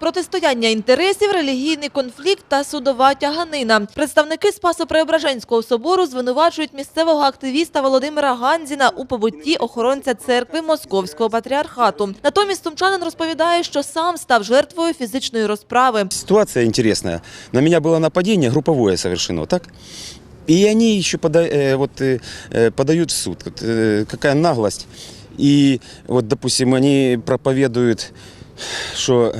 Протистояння інтересів, релігійний конфлікт та судова тяганина. Представники Спасо-Преображенського собору звинувачують місцевого активіста Володимира Ганзіна у побутті охоронця церкви Московського патріархату. Натомість сумчанин розповідає, що сам став жертвою фізичної розправи. Ситуация интересная. На меня было нападение групповое совершено, так? И они еще пода- э, вот, э, э, подают в суд. Вот, э, какая наглость. И вот, допустим, они проповедуют, что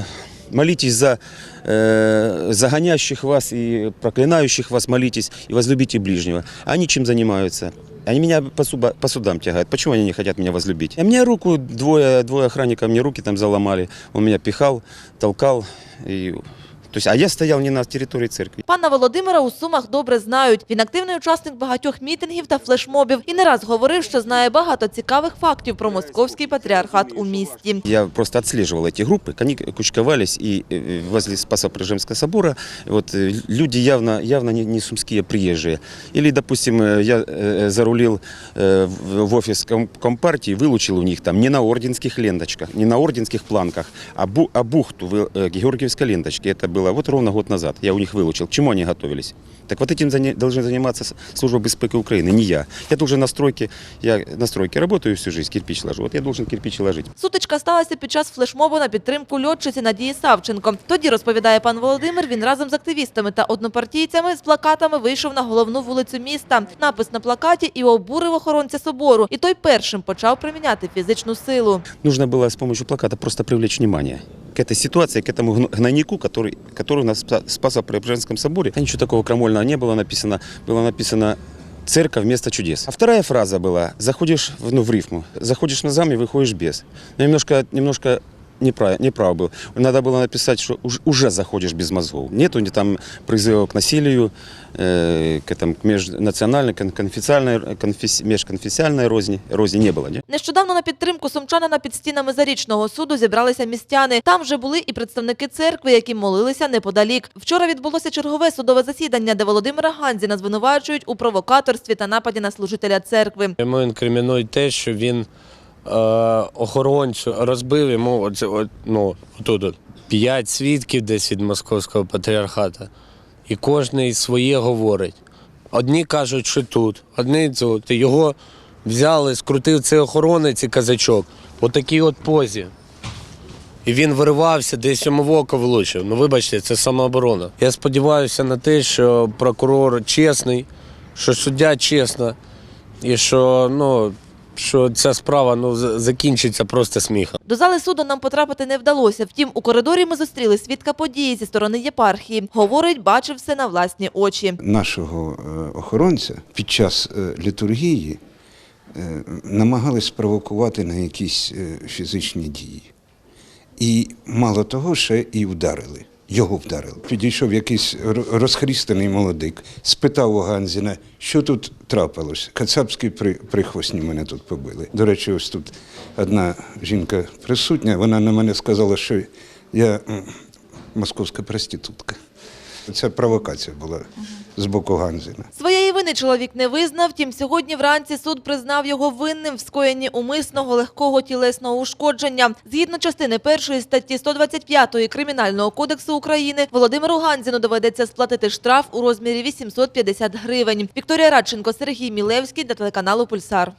молитесь за э, загоняющих вас и проклинающих вас, молитесь и возлюбите ближнего. Они чем занимаются? Они меня по, суба- по судам тягают. Почему они не хотят меня возлюбить? А мне руку, двое, двое охранников мне руки там заломали. Он меня пихал, толкал. И... То есть, а я стоял не на территории церкви. Пана Володимира у Сумах добре знають. Він активний учасник багатьох мітингів та флешмобів і не раз говорив, що знає багато цікавих фактів про московський патріархат у місті. Я просто отслеживал эти группы, они кучковались и э, возле Спасо-Преображенского собора. Вот э, люди явно, явно не, не сумские приезжие. Или, допустим, э, я э, зарулил э, в в офис ком- Компартии, вылучил у них там не на орденских ленточках, не на орденских планках, а, бу, а бухту вы- э, Георгиевской ленточки. Это было вот ровно год назад. Я у них вылучил. К чему они готовились? Так вот этим зане- должны заниматься с- служба безпеки Украины, не я. Я должен на стройке, я на стройке работаю всю жизнь, кирпич ложу. Вот я должен кирпич и ложить. Сутичка сталася під час флешмобу на підтримку льотчиці Надії Савченко. Тоді, розповідає пан Володимир, він разом з активістами та однопартійцями з плакатами вийшов на головну вулицю міста. Напис на плакаті і обурив охоронця собору. І той першим почав приміняти фізичну силу. Нужно было с помощью плаката просто привлечь внимание к этой ситуации, к этому гно- гнойнику, который, который у нас в Спа- Спасо-Преображенском соборе. А Ничего такого крамольного не было написано. Было написано «Церковь вместо чудес». А вторая фраза была «Заходишь в, ну, в рифму, заходишь на зам и выходишь без». Но немножко, немножко неправ, неправ был. Надо было написать, что уж- уже заходишь без мозгов. Нету ни там призыва к насилию, э, к, этому, к межнациональной, кон- конфессиональной, конфес- межконфессиональной розни. Розни не было, не? Нещодавно на підтримку сумчанина під стінами Зарічного суду зібралися містяни. Там вже були і представники церкви, які молилися неподалік. Вчора відбулося чергове судове засідання, де Володимира Ганзіна звинувачують у провокаторстві та нападі на служителя церкви. Йому інкримінують те, що він е, охоронцю розбив йому оце, от, ну, отут п'ять свідків десь від московського патріархата. І кожен своє говорить. Одні кажуть, що тут, одні тут. Його взяли, скрутив цей охоронець і казачок. У такій от позі. І він виривався, десь йому в око влучив. Ну, вибачте, це самооборона. Я сподіваюся на те, що прокурор чесний, що суддя чесна, і що, ну, що ця справа ну, з- закінчиться просто сміхом. До зали суду нам потрапити не вдалося. Втім, у коридорі ми зустріли свідка події зі сторони єпархії. Говорить, бачив все на власні очі. нашого е, охоронця під час е, літургії е, намагались спровокувати на якісь фізичні дії. І мало того, ще і вдарили. Його вдарили. Підійшов якийсь ро- розхрістаний молодик, спитав у Ганзіна, що тут трапилось. Кацапські при, прихвостні мене тут побили. До речі, ось тут одна жінка присутня, вона на мене сказала, що я московська проститутка. Це провокація була з боку Ганзіна. Своєї чоловік не визнав. Втім, сьогодні вранці суд признав його винним в скоєнні умисного легкого тілесного ушкодження. Згідно частини першої статті 125 Кримінального кодексу України, Володимиру Ганзіну доведеться сплатити штраф у розмірі 850 гривень. Вікторія Радченко, Сергій Мілевський для телеканалу Пульсар.